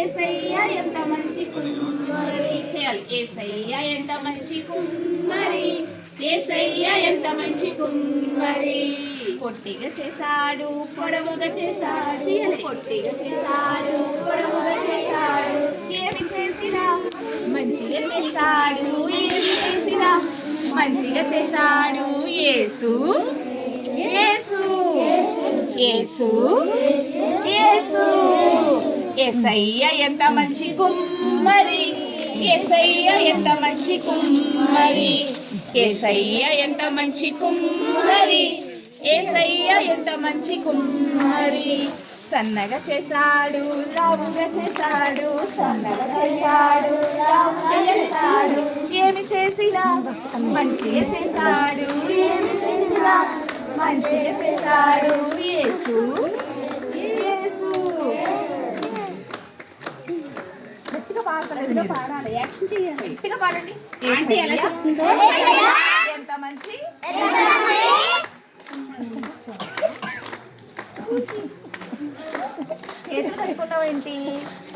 ఏసయ్య ఎంత మంచి కుమ్మరి చేయాలి. ఏసయ్య ఎంత మంచి కుమ్మరి ఏసయ్య ఎంత మంచి కుమ్మరి పొట్టిగా చేశాడు పొడవుగా చేశాడు. పొట్టిగా చేశాడు పొడవుగా చేశాడు. ఏమి చేసినా మంచిగా చేశాడు ఏమి చేసినా మంచిగా చేశాడు. యేసు యేసు యేసు యేసు. ఎసయ్య ఎంత మంచి కుమ్మరి? ఎసయ్య ఎంత మంచి కుమ్మరి? ఏసయ్య ఎంత మంచి కుమ్మరి? ఏసయ్య ఎంత మంచి కుమ్మరి? సన్నగా చేశాడు లావుగా చేశాడు సన్నగా చేశాడు లావుగా చేశాడు. ఏమి చేసినా మంచిగా చేశాడు. ఏమి చేసినా మంచిగా చేశాడు. యేసు గట్టిగా పాడాలి. యాక్షన్ చేయాలి. గట్టిగా పాడండి. ఆంటీ ఎలా చెప్తుందో. ఎంత మంచి? చేతులు కట్టుకుంటావు ఏంటి?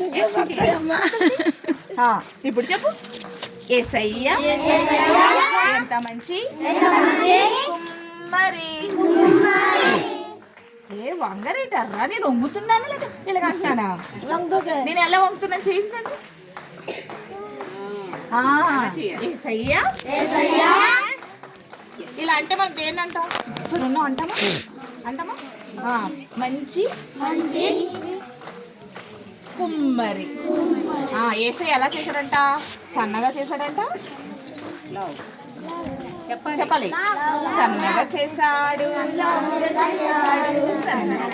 ఇప్పుడు చెప్పు. ఏసయ్య ఎంత మంచి? కుమ్మరి. ఏ వంగరేటర్రా? నేను వంగుతున్నాను లేదా? ఇలాగ అంటున్నానా? నేను ఎలా వంగుతున్నాను? చేయించండి ఇలా అంటే మనం దేన్ని అంటాం సూపర్ ఉన్నాం అంటామా? అంటామా? ఆ, మంచి కుమ్మరి. ఆ, ఏసయ్య ఎలా చేశాడంట? సన్నగా చేశాడంట? చెప్పాలి. సన్నగా చేశాడు. సన్నగా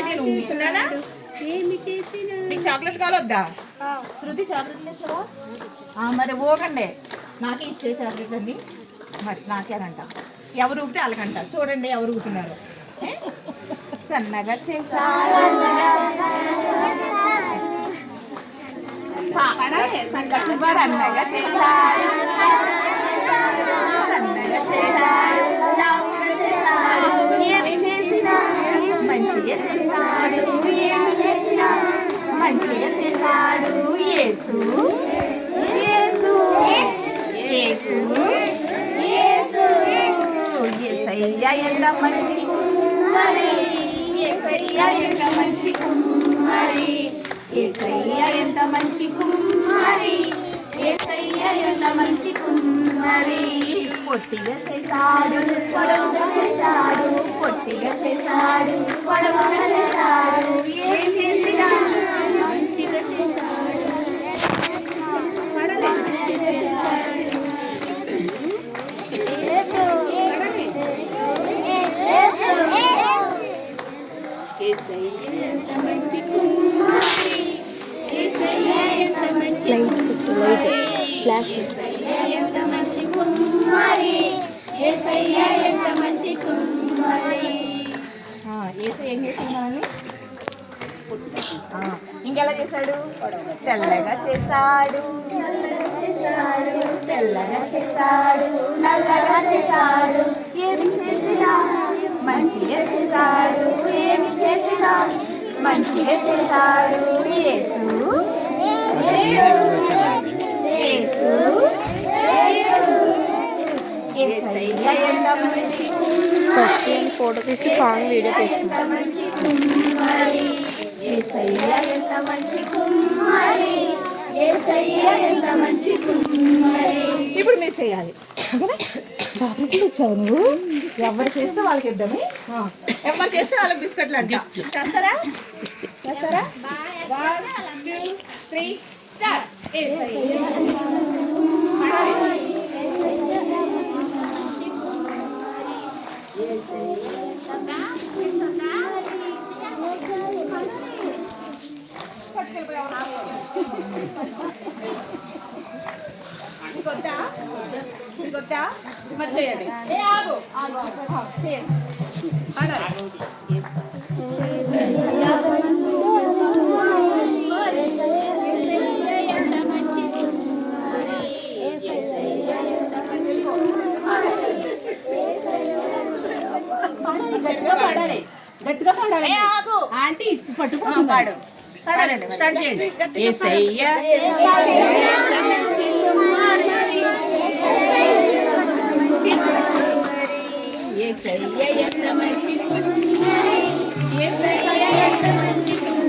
నేను ఊగుతున్నానా చాక్లెట్ కావద్దా శృతి చాక్లెట్ ఇచ్చావా ఆ, మరి ఓగండి నాకే ఇచ్చే చాక్లెట్ అండి మరి నాకేనంట. ఎవరు ఊపితే వాళ్ళకంట. చూడండి ఎవరు ఊగుతున్నారు ఏ? సన్నగా పా, సన్నగా చేసినా మంచిగా చేసినా మంచిగా యేసు. యేసు. యేసు. యేసు. యేసయ్య ఎంత మంచి కుమ్మరి యేసయ్య ఎంత మంచి కుమ్మరి యేసయ్య ఎంత మంచి కుమ్మరి యేసయ్య ఎంత మంచి కుమ్మరి పొట్టిగా చేశాడు పొడవుగా చేశాడు. పొట్టిగా చేశాడు పొడవుగా చేశాడు. ఏం చేసినా మంచిగా చేశాడు మంచిగా చేశాడు. యేసయ్య ఎంత మంచి కుమ్మరి యేసయ్య ఎంత మంచి కుమ్మరి యేసయ్య ఎంత మంచి కుమ్మరి యేసయ్య ఎంత మంచి కుమ్మరి యేసయ్య ఏం చేస్తున్నాడని ఇంకెలా చేశాడు తెల్లగా చేశాడు చేశాడు తెల్లగా చేశాడు నల్లగా చేశాడు ఏమి చేసినా మంచిగా చేశాడు ఏమి చేసినా మంచిగా చేశాడు యేసు. యేసు. ఫస్ట్ నేను ఫోటో తీసి సాంగ్ వీడియో ఎంత మంచి కుమ్మరి ఎంత మంచి కుమ్మరి ఇప్పుడు మీరు చేయాలి. చాక్లెట్లు ఇచ్చావు నువ్వు? ఎవరు చేస్తే వాళ్ళకి ఇద్దామే? ఎవరు చేస్తే వాళ్ళకి బిస్కెట్లు అంట. చేస్తారా? చేస్తారా? వన్ టూ త్రీ స్టార్ట్ కొద్దా మరి చేయండి. గట్టిగా పాడాలి. గట్టిగా పాడాలి. ఆంటీ ఇచ్చి పట్టుకో పాడు. పాడండి, స్టార్ట్ చేయండి.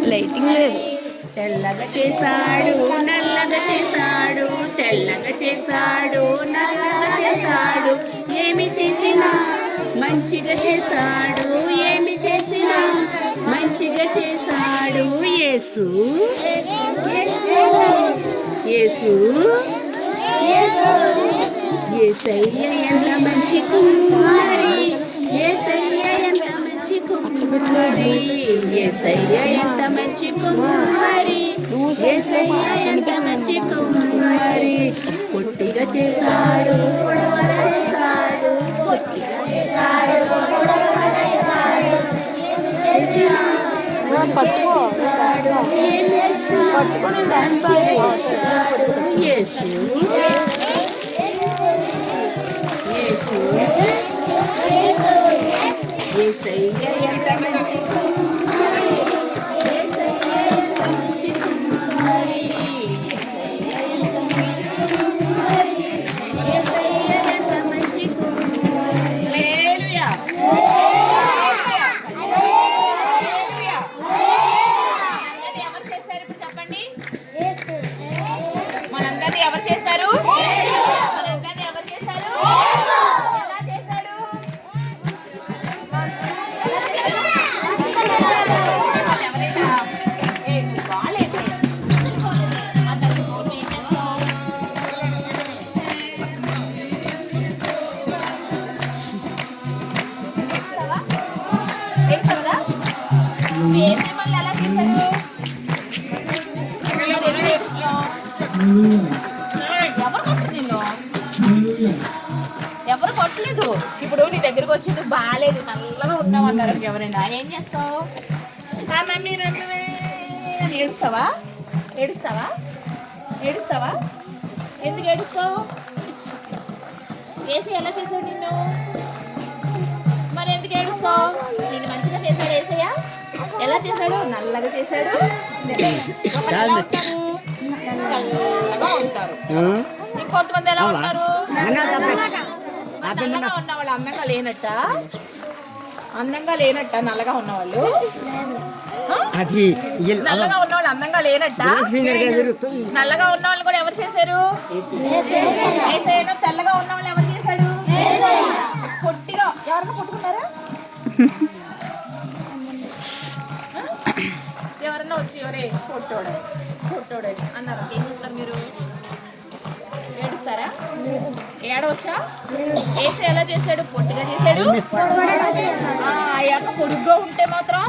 లైటింగ్ లేదు. తెల్లగా చేశాడు నల్లగా చేశాడు తెల్లగా చేశాడు నల్లగా చేశాడు. ఏమి చేసినా మంచిగా చేశాడు ఏమి చేసినా మంచిగా చేశాడు. యేసు. యేసు. యేసయ్య ఎంత మంచి కుమారి. ఎంత మంచి కుమారి ఎంత మంచి కుమారి ఎంత మంచి కుమారి పొట్టిగా చేశాడు చేశాడు పొట్టిగా పట్టుకో పట్టుకుని యేసయ్య ఎంత మంచి కుమారి. ఇప్పుడు నీ దగ్గరకు వచ్చి నువ్వు బాగాలేదు నల్లగా ఉన్నావు అన్నారు ఎవరైనా. ఏం చేస్తావు? ఆ మమ్మీ మమ్మీ అని ఏడుస్తావా? ఏడుస్తావా? ఏడుస్తావా? ఎందుకు ఏడుస్తావు? ఏసీ ఎలా చేశాడు నిన్ను? మరి ఎందుకు ఏడుస్తావు? నిన్ను మంచిగా చేశాడు ఏసయ్య? ఎలా చేశాడు? నల్లగా చేశాడు. ఎలా ఉంటారు? నల్లగా ఉంటారు. ఇంకొంతమంది ఎలా ఉంటారు? నల్లగా ఉన్న వాళ్ళు అందంగా లేనట్ట? అందంగా లేనట్ట నల్లగా ఉన్నవాళ్ళు? అది నల్లగా ఉన్న వాళ్ళు అందంగా లేనట్ట? నల్లగా ఉన్న వాళ్ళు కూడా ఎవరు చేశారు? తెల్లగా ఉన్న వాళ్ళు ఎవరు చేశాడు పొట్టిగా ఎవరైనా కొట్టుకున్నారా ఎవరన్నా వచ్చి ఎవరే పొట్టోడే పొట్టోడే అన్నారు. ఏడవచ్చా? ఏసీ ఎలా చేశాడు? పొట్టిగా చేశాడు? ఆ, ఆ యొక్క పొడుగ్గా ఉంటే మాత్రం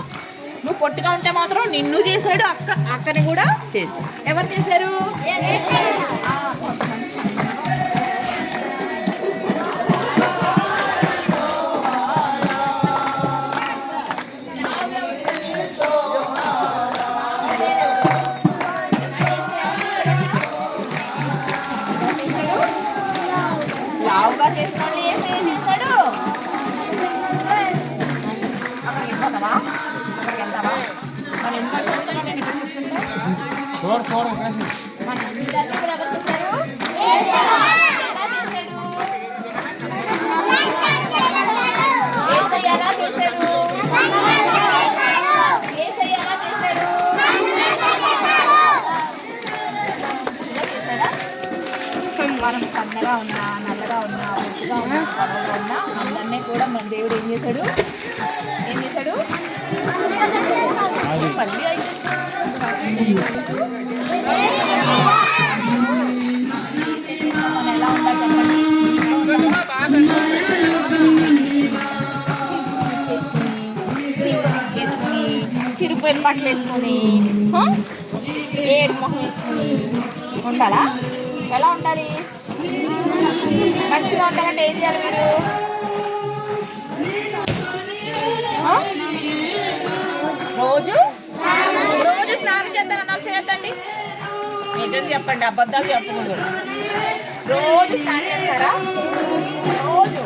నువ్వు పొట్టిగా ఉంటే మాత్రం నిన్ను చేశాడు అక్క అక్కని కూడా చేశాడు. ఎవరు చేశారు? మనం సన్నగా ఉన్నా నల్లగా ఉన్నా పొట్టుగా ఉన్నా పొడవుగా ఉన్నా అందరినీ కూడా మన దేవుడు ఏం చేశాడు? ఏం చేశాడు? మళ్ళీ అయితే వేసుకుని చిరుపోయిన బట్టలు వేసుకొని ఏడు మొహం వేసుకుని ఉండాలా? ఎలా ఉండాలి? మంచిగా ఉండాలంటే ఏం చేయాలి మీరు? రోజు? రోజు స్నానం చేస్తారన్నా చేయొద్దండి నిజం చెప్పండి అబద్ధాలు చెప్పకూడదు. రోజు రోజు.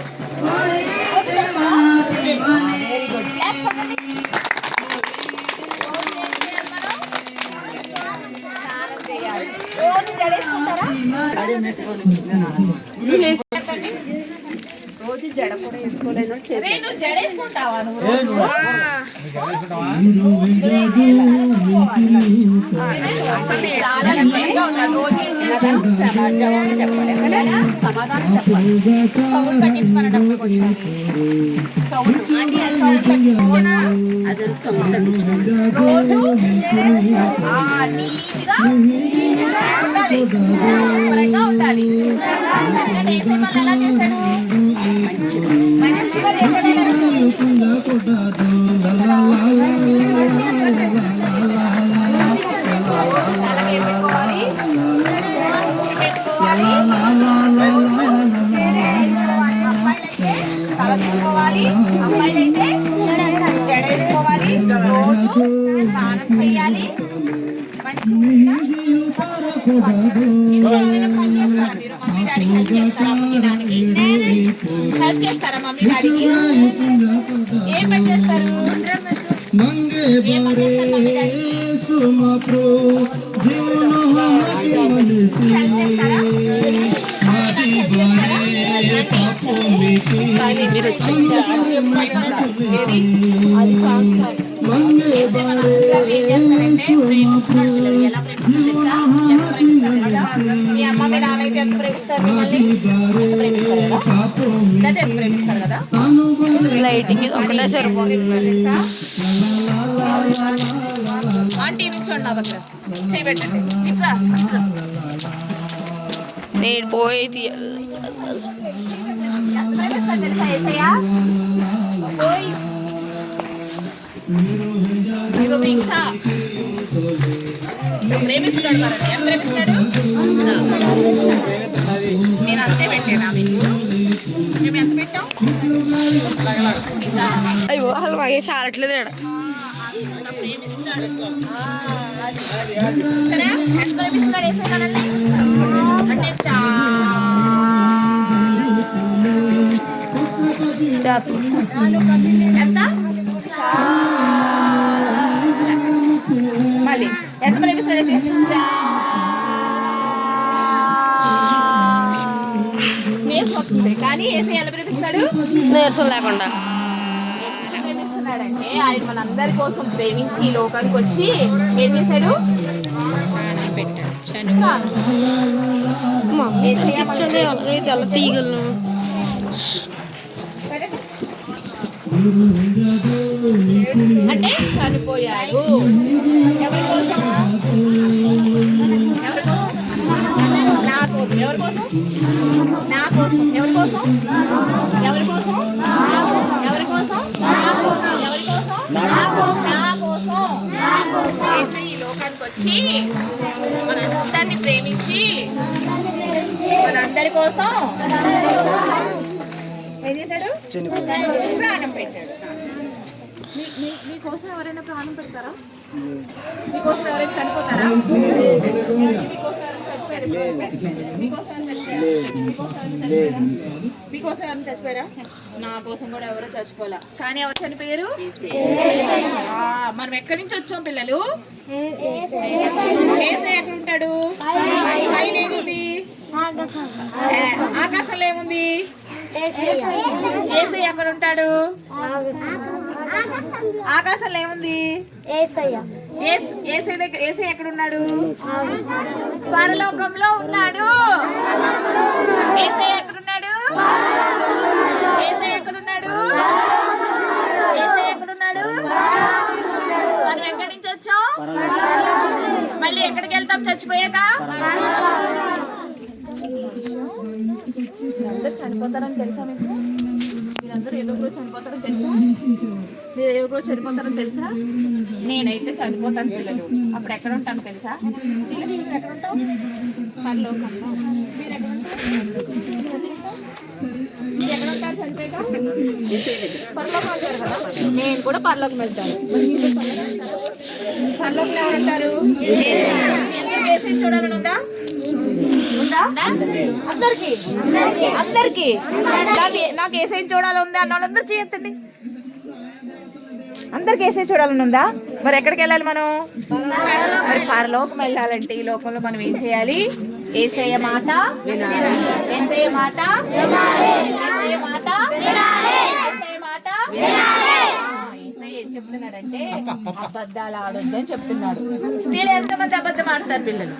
చేయాలి. రోజు జడేసుకుంటారా? జడ కూడా వేసుకోలేను సమాధానం చెప్పాలి సౌండ్ సౌండ్ అది సౌండ్? రోజు నీట్గా ఉండాలి ఉండాలి వేసే పనులు ఎలా చేశాను మంచిగా. మీ అమ్మ మీ నాన్న అయితే ఎంత ప్రేమిస్తారు మిమ్మల్ని ఎంత ప్రేమిస్తారు కదా అంటే ఎంత ప్రేమిస్తారు కదా లైటింగ్ ఒకటే సరిపోతుంది ఆంటీ నుంచోండి నా దగ్గర చేయి పెట్టండి ఇట్లా ఇట్లా. నేను పోయి తీయాలి. ఎంత ప్రేమిస్తారు తెలుసా ఏసయ్య ఓయ్. ఎంత ప్రేమిస్తాడు నేను అంతే పెట్టానా మీకు? మేము ఎంత పెట్టాం? ఇంకా అయ్యో అసలు మాకే సారట్లేదు ఇక్కడ. ప్రేమిస్తున్నాడు. ఆ, ఎలా ప్రేమిస్తాడు నీరసం లేకుండా. ప్రేమిస్తున్నాడంటే ఆయన మనందరి కోసం ప్రేమించి ఈ లోకానికి వచ్చి ఏం చేశాడు? తెల్ల తీగలను అంటే చనిపోయాడు. ఎవరి కోసం ఎవరి కోసం నా కోసం. ఎవరి కోసం? నా కోసం. ఎవరి కోసం? ఎవరి కోసం? ఎవరి కోసం? ఎవరి కోసం? నా కోసం. యేసు ఈ లోకానికి వచ్చి మనందరిని ప్రేమించి మనందరి కోసం ఏం చేశాడు? ప్రాణం పెట్టాడు. మీ- మీ- మీకోసం ఎవరైనా ప్రాణం పెడతారా? మీకోసం ఎవరైనా చనిపోతారా? మీకోసం మీకోసం చచ్చిపోయారా? నా కోసం కూడా ఎవరో చచ్చిపోలే. కానీ ఎవరు చనిపోయారు? మనం ఎక్కడి నుంచి వచ్చాం పిల్లలు? చేసే ఎక్కడ ఉంటాడు? పైన ఏముంది? ఆకాశంలో ఏముంది? ఏసై ఎక్కడ ఉంటాడు? ఆకాశంలో ఏముంది? ఏస్- ఏసై దగ్గర ఏసై ఎక్కడ ఉన్నాడు పరలోకంలో ఉన్నాడు. ఏసై ఎక్కడున్నాడు? ఏసై ఎక్కడ ఏసై ఎక్కడ మనం ఎక్కడి నుంచి వచ్చాం? మళ్ళీ ఎక్కడికి వెళ్తాం? చచ్చిపోయాక? మీరందరూ చనిపోతారని తెలుసా మీకు? మీరందరూ ఏదో చనిపోతారు మీరు ఏదో రోజు చనిపోతారని తెలుసా? నేనైతే చనిపోతాను పిల్లలు. అప్పుడు ఎక్కడ ఉంటాను తెలుసా? చిన్న ఎక్కడ ఉంటావు? పరలోకంలో. మీరు ఎక్కడ ఉంటారు? చనిపోయాక? పరలోకం అంటారు కదా? నేను కూడా పరలోకం వెళ్తాను. మరి మీరు పరలోకం ఎవరంటారు వేసి చూడాలని ఉందా? ఉందా? అందరికి. అందరికి. నాకు నాకు సైన్ చూడాలి ఉంది? అన్న వాళ్ళందరూ చేయొద్దండి. అందరికి వేసే చూడాలని ఉందా మరి ఎక్కడికి వెళ్ళాలి మనం? మరి పరలోకం వెళ్ళాలంటే ఈ లోకంలో మనం ఏం చేయాలి? ఏసయ్య మాట ఏసయ్య మాట ఏసయ్య మాట ఏసయ్య మాట ఏం చెప్తున్నాడంటే అబద్ధాలు ఆడొద్దని చెప్తున్నాడు. వీళ్ళు ఎంతమంది అబద్ధం ఆడతారు పిల్లలు.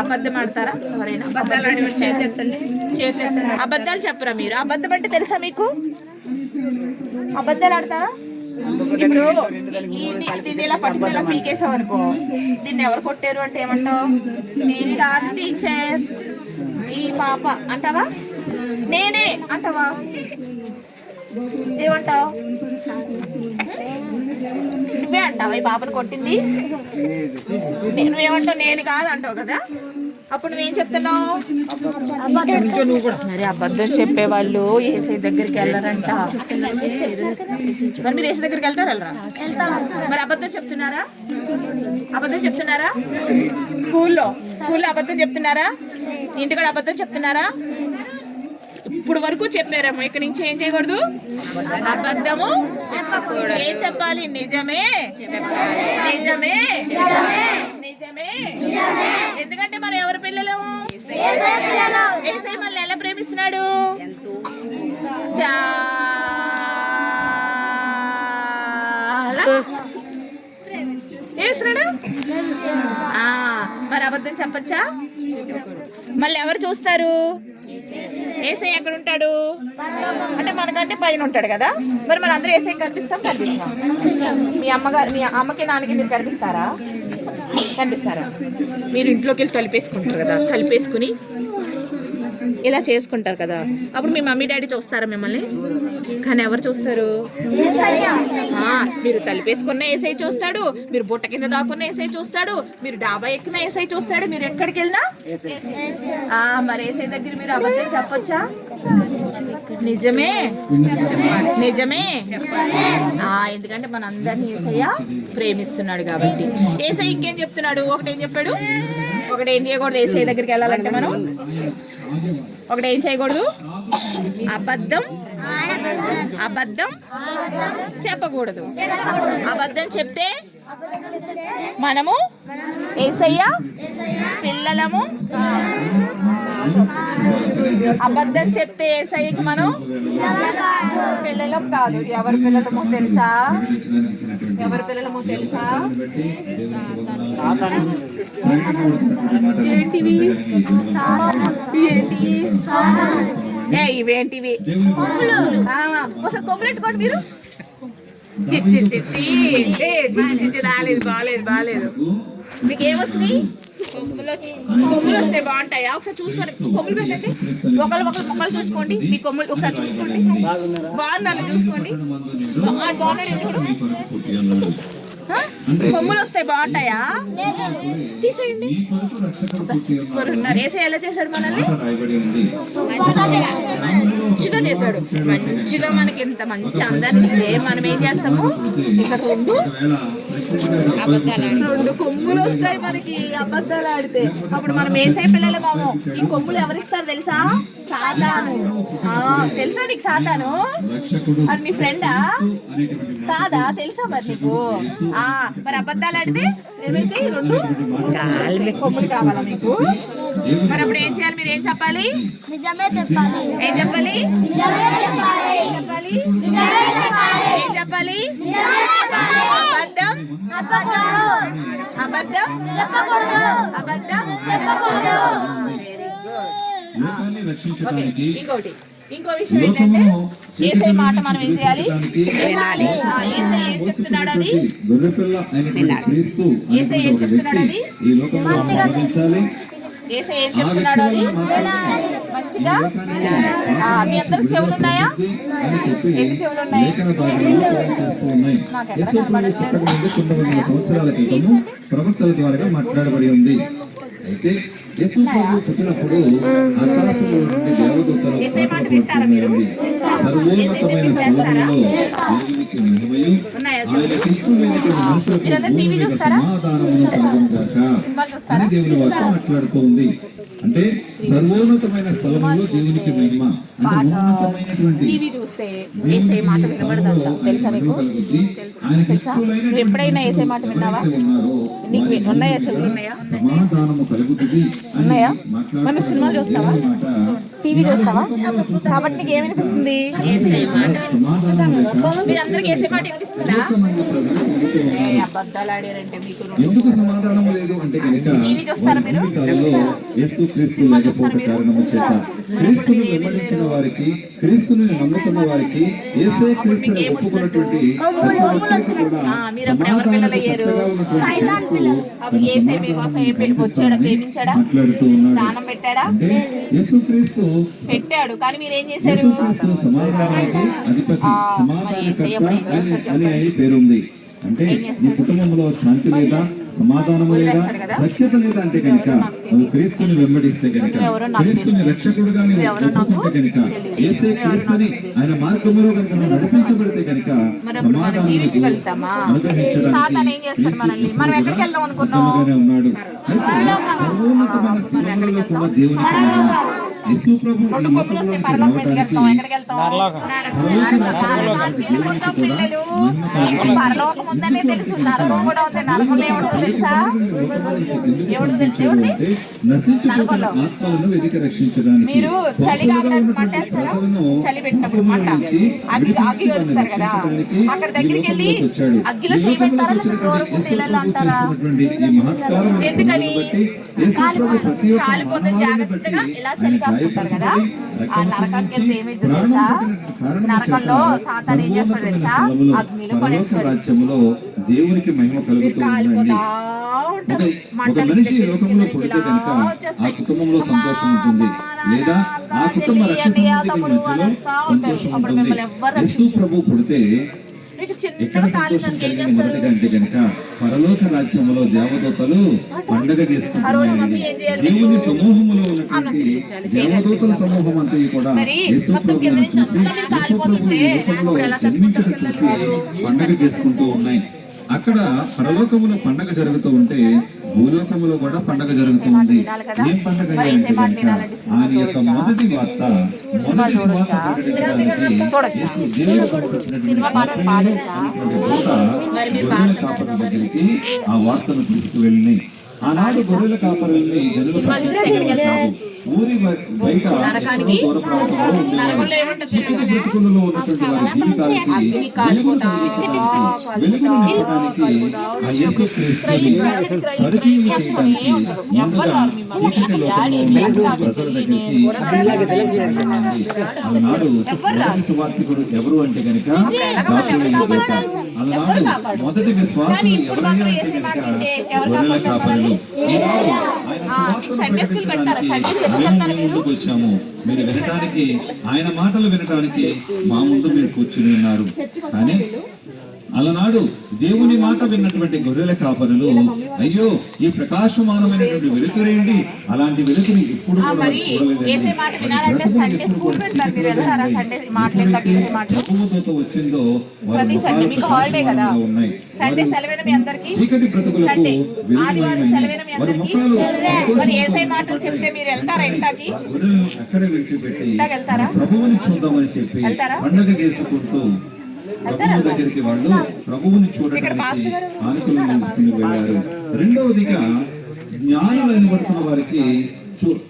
అబద్ధం ఆడతారా? ఎవరైనా? అబద్ధాలు చేసేస్తండి అబద్ధాలు చెప్పరా మీరు? అబద్ధం అంటే తెలుసా మీకు? అబద్ధాలు ఆడతారా ఇప్పుడు దీన్ని ఇలా పట్టుకుని ఇలా పీకేసావు అనుకో దీన్ని ఎవరు కొట్టారు అంటే ఏమంటావు? నేను కాదు టీచర్ ఈ పాప అంటావా? నేనే అంటావా? ఏమంటావు? నువ్వే అంటావా ఈ పాపను కొట్టింది? నువ్వేమంటావు? నేను కాదు అంటావు కదా? అప్పుడు నువ్వేం చెప్తున్నావు? మరి అబద్ధం చెప్పేవాళ్ళు ఏసై దగ్గరికి వెళ్ళరంట. మరి మీరు ఏసై దగ్గరికి వెళ్తారా? వెళ్ళరా? మరి అబద్ధం చెప్తున్నారా? అబద్ధం చెప్తున్నారా? స్కూల్లో? స్కూల్లో అబద్ధం చెప్తున్నారా? ఇంటికాడ అబద్ధం చెప్తున్నారా? ఇప్పుడు వరకు చెప్పారేమో. ఇక్కడ నుంచి ఏం చేయకూడదు? అబద్ధము ఏం చెప్పాలి? నిజమే. నిజమే. నిజమే. ఎందుకంటే మరి ఎవరి పిల్లలు? ఏసై మనల్ని ఎలా ప్రేమిస్తున్నాడు? చాలా ఏమిస్తున్నాడు మరి అబద్ధం చెప్పచ్చా? మళ్ళీ ఎవరు చూస్తారు? ఏసై ఎక్కడ ఉంటాడు? అంటే మనకంటే పైన ఉంటాడు కదా. మరి మన అందరూ ఏసై కనిపిస్తాం కనిపిస్తాం మీ అమ్మగారు మీ అమ్మకి నాన్నకి మీరు కనిపిస్తారా? కనిపిస్తారా? మీరు ఇంట్లోకి వెళ్ళి తలిపేసుకుంటారు కదా తలిపేసుకుని ఇలా చేసుకుంటారు కదా. అప్పుడు మీ మమ్మీ డాడీ చూస్తారా మిమ్మల్ని? కానీ ఎవరు చూస్తారు? మీరు తలిపేసుకున్న ఏసై చూస్తాడు మీరు బుట్ట కింద దాక్కున్న ఏసై చూస్తాడు మీరు డాబా ఎక్కిన ఏసై చూస్తాడు మీరు ఎక్కడికి వెళ్ళినా? మరి ఏసై దగ్గర మీరు అబద్ధం చెప్పొచ్చా? నిజమే. నిజమే. ఎందుకంటే మన అందరినీ ఏసయ్య ప్రేమిస్తున్నాడు కాబట్టి. ఏసై ఇంకేం చెప్తున్నాడు? ఒకటి ఏం చెప్పాడు? ఒకటి ఏం చేయకూడదు ఏసై దగ్గరికి వెళ్ళాలంటే మనం. ఒకటి ఏం చేయకూడదు? అబద్ధం. అబద్ధం చెప్పకూడదు. అబద్ధం చెప్తే మనము ఏసయ్య పిల్లలము. అబద్ధం చెప్తే ఏసయ్యకి మనం పిల్లలం కాదు. ఎవరి పిల్లలమో తెలుసా? ఎవరి పిల్లలమో తెలుసా? ఏంటివి ఏంటి ఏ ఇవేంటివి? ఆ, ఒకసారి కొమ్ములెట్టుకోండి మీరు. చిచ్చి చిచ్చి ఏ చిచ్చి చిచ్చి రాలేదు బాగాలేదు బాగాలేదు మీకు ఏమొచ్చినాయి కొమ్ములు కొమ్ములు వస్తే బాగుంటాయా ఒకసారి చూసుకోండి కొమ్ములు పెట్టండి ఒకళ్ళు ఒకళ్ళు మొక్కలు చూసుకోండి మీ కొమ్ములు ఒకసారి చూసుకోండి బాగున్నారు చూసుకోండి బా- బాగున్నాడు కొమ్ములు వస్తే బాగుంటాయా? తీసేయండి. సూపర్ ఉన్నారు. ఏసీ ఎలా చేశాడు మనల్ని? మంచిగా చేశాడు. మంచిగా మనకి ఇంత మంచి అందాన్ని ఇస్తే మనం ఏం చేస్తాము? ఇక్కడ రెండు రెండు కొమ్ములు వస్తాయి మనకి అబద్ధాలు ఆడితే. అప్పుడు మనం వేసే పిల్లలు మాము ఈ కొమ్ములు ఎవరిస్తారు తెలుసా? సాతాను. ఆ, తెలుసా నీకు సాతాను? అది మీ ఫ్రెండా? కాదా? తెలుసా మరి నీకు? ఆ మరి అబద్ధాలు ఆడితే ఏమైతే రెండు కొమ్ములు కావాలా మీకు మరి అప్పుడు ఏం చేయాలి? మీరు ఏం చెప్పాలి? నిజమే చెప్పాలి. ఏం చెప్పాలి? నిజమే చెప్పాలి. ఏం చెప్పాలి? నిజమే చెప్పాలి. ఏం చెప్పాలి? అబద్ధం? చెప్పకూడదు అబద్ధం? చెప్పకూడదు అబద్ధం ఇంకోటి. ఇంకో విషయం ఏంటంటే ఏసై మాట మనం ఏం చేయాలి? వినాలి. ఏసై ఏం చెప్తున్నాడు అది? క్రీస్తు ఏసై ఏం చెప్తున్నాడు అది? ఏసై ఏం చెప్తున్నాడు అది? మంచిగా మీ అందరికి చెవులు ఉన్నాయా? ఎన్ని చెవులు ఉన్నాయి. నాకు ఎక్కడ ప్రవక్తల ద్వారా మాట్లాడబడి ఉంది. అయితే యేసు ప్రభు పుట్టినప్పుడు ఆకాశంలో నుండి దేవదూతలు యేసే మాట వింటారా మీరు? సర్వోన్నతమైన స్థలంలో దేవునికి మహిమయు ఉన్నాయా ఆయన చెవులు ఇష్టమైనటువంటి మనుషులకు మీరందరూ టీవీ భూమి మీద చూస్తారా? సమాధానమును కలుగును గాక సినిమాలు చూస్తారా? అని దేవుని వాక్యం మాట్లాడుతూ ఉంది అంటే సర్వోన్నతమైన స్థలంలో దేవునికి మహిమ. అంటే ఉన్నతమైనటువంటి టీవీ చూస్తే ఏసే మాట వినబడదంట. తెలుసా నీకు? తెలుసా? నువ్వు ఎప్పుడైనా ఏసే మాట విన్నావా? నీకు వి- ఉన్నాయా? చెవులు ఉన్నాయా? మనం సినిమా చూస్తావా? టీవీ చూస్తావా? కాబట్టి నీకు ఏమనిపిస్తుంది? మీరందరికి ఏసే మాట వినిపిస్తుందా? అబద్ధాలు ఆడారంటే మీకు ఎందుకు సమాధానం లేదు అంటే కనుక టీవీ చూస్తారా మీరు? యేసు క్రీస్తు లేకపోతే కారణము చేత. క్రీస్తుని వెంబడించిన వారికి క్రీస్తుని నమ్ముతున్న వారికి యేసే క్రీస్తుని ఒప్పుకున్నటువంటి మీరు అప్పుడు ఎవరి పిల్లలు. అయ్యారు? అప్పుడు ఏసే మీకోసం ఏం వచ్చాడా? ప్రేమించాడా? పెట్టాడా? పెట్టాడు. కానీ మీరు ఏం చేశారు? యేసు క్రీస్తు సమాధానానికి అధిపతి సమాధానకర్త అని పేరుంది. అంటే నీ కుటుంబంలో శాంతి లేదా సమాధానము లేదా రక్షత లేదా అంటే కనుక క్రీస్తుని వెంబడిస్తే కనుక క్రీస్తుని రక్షకుడుగా ఒప్పుకుంటే కనుక ఏసే క్రీస్తుని ఆయన మార్గంలో కనుక నువ్వు నడిపించబడితే కనుక మరి అప్పుడు మనం జీవించగలుగుతామా? సాతాన్ ఏం చేస్తాడు మనల్ని? మనం ఎక్కడికి వెళ్దాం అనుకున్నాం ఉత్తమగానే ఉన్నాడు. సర్వోన్నతమైన కూడా దేవుని యేసు ప్రభు పరలోకం ఉందనే నరకం కూడా ఉంది. నరకంలో తెలుసా? ఎవడు తెలుసు? ఆత్మలను వెతికి రక్షించడానికి మీరు చలి పెట్టినప్పుడు మంట అగ్గి అగ్గి కలుస్తారు కదా. అక్కడ దగ్గరికి వెళ్ళి అగ్గిలో చేయి పెడతారా? నీళ్ళలో అంటారా? ఎందుకని? కాలిపోతే జాగ్రత్తగా ఇలా చలి కాసుకుంటారు కదా? ఆ నరకానికి వెళ్తే ఏమైంది తెలుసా? నరకంలో సాతాన్ ఏం చేస్తాడు తెలుసా? అగ్నిలో పడేస్తాడు. దేవునికి మహిమ కలుగుతూ కాలిపోతా ఉంటారు. మంటలు కనుక ఆ. కుటుంబంలో సంతోషం ఉంటుంది. లేదా ఆ కుటుంబ రక్షణ. సంతోషం ఉంటుంది. ప్రభు పుడితే ఎక్కడ సంతోషం కలిగింది? మొదటిగా అంటే కనుక పరలోక రాజ్యములో దేవదూతలు పండగ చేసుకుంటున్నాయి. దేవుని అన్నం ఉన్నటువంటి. దేవదూతల సమూహం అంతా కూడా జన్మించడం చూసి పండగ చేసుకుంటూ ఉన్నాయి. అక్కడ పరలోకములో పండగ జరుగుతూ ఉంటే భూలోకములో కూడా పండగ జరుగుతూ ఉంది? ఏం పండగ ఆయన యొక్క మొదటి వార్త మొదటి ఆ వార్తను తీసుకువెళ్ళి ఆనాడు గొర్రెల కాపరుల్ని జనులు? ఊరి బయ- బయట బ్రతుకులలో ఉన్నటువంటి వారి వెలుగును నింపడానికి ఆ పరిచయం చేయడానికి ముందుగా ప్రజల దగ్గరికి. ఆనాడు సువార్థికుడు ఎవరు అంటే కనుక మొదటి విశ్వాసులు ఎవరైనా అంటే కనుక గొర్రెల కాపరులు ఈనాడు ఆయన మీకు సండే స్కూల్ పెడతారా? సండే? ముందుకు వచ్చాము. మీరు వినడానికి ఆయన మాటలు వినడానికి మా ముందు మీరు కూర్చుని ఉన్నారు. కానీ అలనాడు దేవుని మాట విన్నటువంటి గొర్రెల కాపరులు అయ్యో ఈ ప్రకాశమానమైనటువంటి వెలుతురేంటి అలాంటి సండే ఎప్పుడు ప్రభువుతో వచ్చిందో ఉన్నాయి. చీకటి బ్రతుకులకు వారి ముఖాలు మరి ఏసై మాటలు చెప్తే మీరు వెళ్తారా ఇంటాకి గొర్రెలను అక్కడ విడిచిపెట్టి ప్రభువుని చూద్దామని చెప్పి? పండగ చేసుకుంటూ ప్రభువు దగ్గరికి వాళ్ళు ప్రభువుని చూడడానికి వెళ్ళారు. రెండవదిగా జ్ఞానులైన పడుతున్న వారికి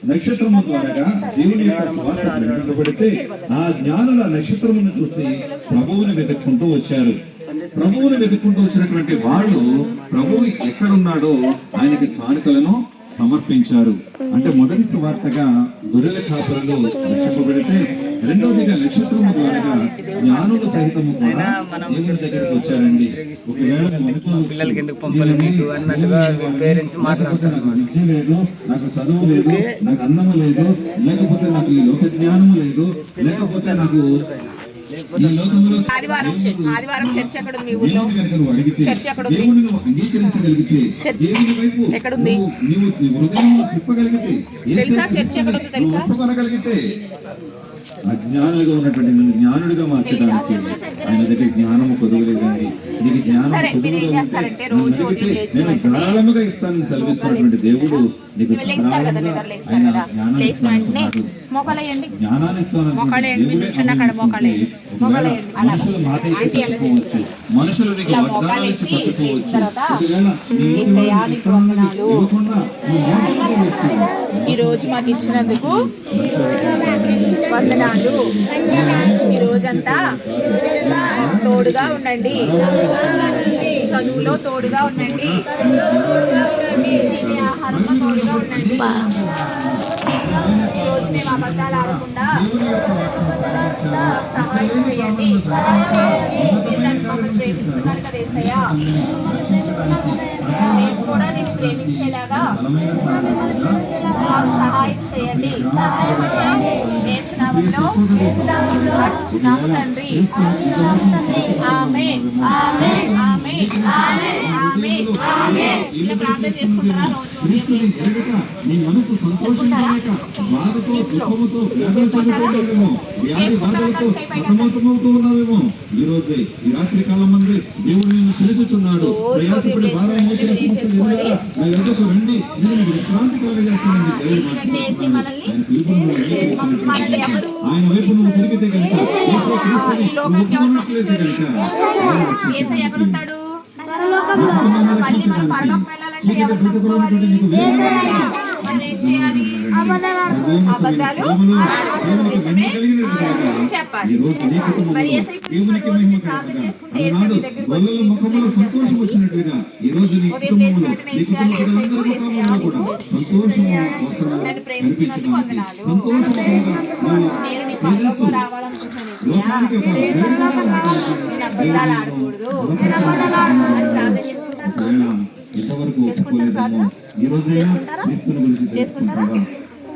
నక్షత్రము ద్వారా దేవుని యొక్క ఆ జ్ఞానుల నక్షత్రమును చూసి ప్రభువుని వెతుక్కుంటూ వచ్చారు. ప్రభువుని వెతుక్కుంటూ వచ్చినటువంటి వాళ్ళు ప్రభువు ఎక్కడున్నాడో ఆయనకి కానుకలను సమర్పించారు. అంటే మొదటి సువార్తగా గొర్రెల కాపురలు రక్షింపబడితే రెండవదిగా నక్షత్రము ద్వారా జ్ఞానుల సహితము కూడా దేవుని దగ్గరికి వచ్చారండి. పిల్లలకి ఎందుకు పంపాలి మీకు అన్నట్టుగా పేరెంట్స్ మాట్లాడతారు నాకు విద్య లేదు నాకు చదువు లేదు నాకు అన్నము లేదు లేకపోతే నాకు ఈ లోక జ్ఞానము లేదు లేకపోతే నాకు ఆదివారం ఆదివారం చర్చ్ ఎక్కడ ఉంది ఊళ్ళో చర్చ్ ఎక్కడ ఉంది? చర్చ్ తిప్పగలిగితే తెలుసా? చర్చ్ ఎక్కడ ఉందో తెలుసా? అజ్ఞానులుగా ఉన్నటువంటి నిన్ను జ్ఞానుడిగా మార్చడానికి ఆయన దగ్గర జ్ఞానము కొదవలేదండి నీకు జ్ఞానం నేను ధారాళముగా ఇస్తానని సెలవిస్తున్నటువంటి దేవుడు నీకు ఆయన జ్ఞానాన్ని. మోకాలేయండి జ్ఞానాన్ని. మనుషుల మాట తప్పవచ్చు. మనుషులు నీకు వాగ్దానాలు ఇచ్చి పట్టుకోవచ్చు. ఈ రోజు మాకు ఇచ్చినందుకు వందనాలు. ఈ రోజంతా తోడుగా ఉండండి. చదువులో తోడుగా ఉండండి. తినే ఆహారంలో తోడుగా ఉండండి. ఈరోజు రోజు మేము అబద్ధాలు ఆడకుండా సహాయం చేయండి. ప్రేమిస్తున్నాను మమ్మల్ని ప్రేమిస్తున్నారు కదా ఏసయ్యా. మేము కూడా నేను ప్రేమించేలాగా మాకు సహాయం చేయండి. వేసినామంలో అడుగుచున్నాము తండ్రి. ఆమె ఆమె ఆమె ఆమె ఇలా ప్రార్థన చేసుకుంటారా రోజు ఈ రోజే ఈ రాత్రి కాలం మంది దేవుడు నిన్ను పిలుచుతున్నాడు ప్రయాసపడి భారం రండి. నేను విశ్రాంతి కలగజేస్తానని దేవుడు. ఆయన వైపు నువ్వు తిరిగితే కనుక క్రీస్తుని నువ్వు మళ్ళీ మనం పరలోకం వెళ్ళాలంటే ఎవరు నమ్ముకోవాలి? మనం ఏం చేయాలి? అబద్ధాలు నిజమే? చెప్పాలి. మరి ఏసై ప్రార్థన చేసుకుంటే ఏసై మీ దగ్గరికి వచ్చి ఉదయం కూడా నన్ను ప్రేమిస్తున్నందుకు వందనాలు. నేను నీ రావాలనుకుంటున్నాను. నేను అబద్ధాలు ఆడకూడదు అని ప్రార్థన చేసుకుంటాను క్రీస్తుని గురించి చేసుకుంటారా?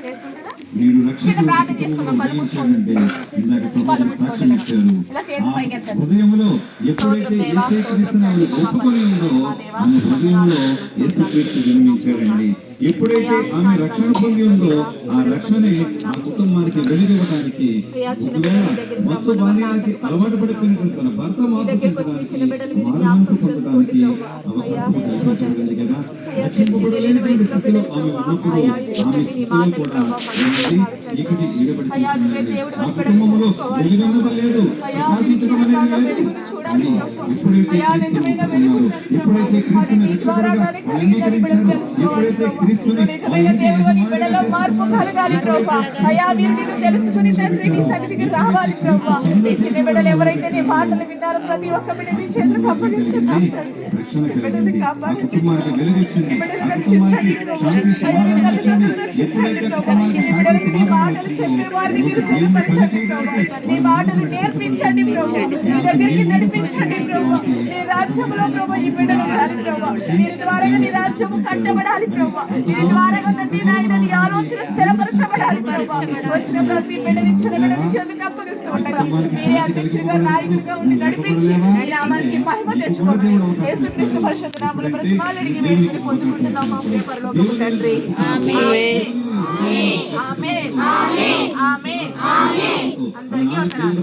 చేసుకుంటారా ప్రార్థన చేసుకుందాం, మూసుకోండి. మూసుకోండి. ఇలా పైకెత్తండి. హృదయంలో ఎప్పుడైతే స్తోత్రం దేవా, స్తోత్రం దేవా, యేసు క్రీస్తు జన్మించాడండి ఎప్పుడైతే ఆమె రక్షణ పొంది ఉందో ఆ రక్షణని ఆ కుటుంబానికి వెలుగివ్వడానికి ఒకవేళ మత్తు బాల్యానికి అలవాటు పడిపోయినటువంటి తన భర్త మార్పు మానవంతు పొందడానికి అవకాశం కల్పించగలిగింది కదా రక్షింపబడలేనటువంటి స్థితిలో ఆమె ఉన్నప్పుడు ఆమె స్థితిలో కూడా ఏంటి? చీకటి ఈడబడిపోతుంది ఆ కుటుంబంలో వెలుగన్నది లేదు ప్రకాశించడం అనేది లేదు. కానీ ఎప్పుడైతే క్రీస్తుని ఒప్పుకున్నారో, ఎప్పుడైతే క్రీస్తుని రక్షకుడిగా అంగీకరించారో ఎప్పుడైతే క్రీస్తుని నిజమైన దేవుడు నీ బిడ్డలో మార్పు కలగాలి ప్రభా. అయ్యా మీరు నిన్ను తెలుసుకుని తండ్రి నీ సన్నిధికి రావాలి ప్రభా. నీ చిన్న బిడ్డలు ఎవరైతే నీ మాటలు విన్నారో ప్రతి ఒక్క బిడ్డ నీ చేతులకు అప్పగిస్తున్నాం కాపాడండి. రక్షించండి నీ రక్షించండి నీ బిడ్డలకి నీ మాటలు చెప్పే వారిని మీరు సిద్ధపరచండి నీ మాటలు నేర్పించండి ప్రభా. నీ దగ్గరికి నడిపించండి ప్రభా. నీ రాజ్యంలో ప్రభా ఈ బిడ్డలు ప్రభా. వీరి ద్వారా నీ రాజ్యము కట్టబడాలి ప్రభా. వీరి ద్వారా తండ్రి నాయన నీ ఆలోచన స్థిరపరచబడాలి ప్రభా వచ్చిన ప్రతి బిడ్డని చిన్న బిడ్డని చేతికి అప్పగిస్తూ ఉండగా మీరే అధ్యక్షుడిగా నాయకుడిగా ఉండి నడిపించి ఈ నామానికి మహిమ తెచ్చుకోమని యేసుక్రీస్తు పరిషత్ నామములో బ్రతిమాలి అడిగి వేడుకొని పొందుకుంటున్నాం మా ప్రియ పరలోకపు తండ్రి. ఆమేన్. ఆమేన్. ఆమేన్. ఆమేన్. అందరికీ వందనాలు.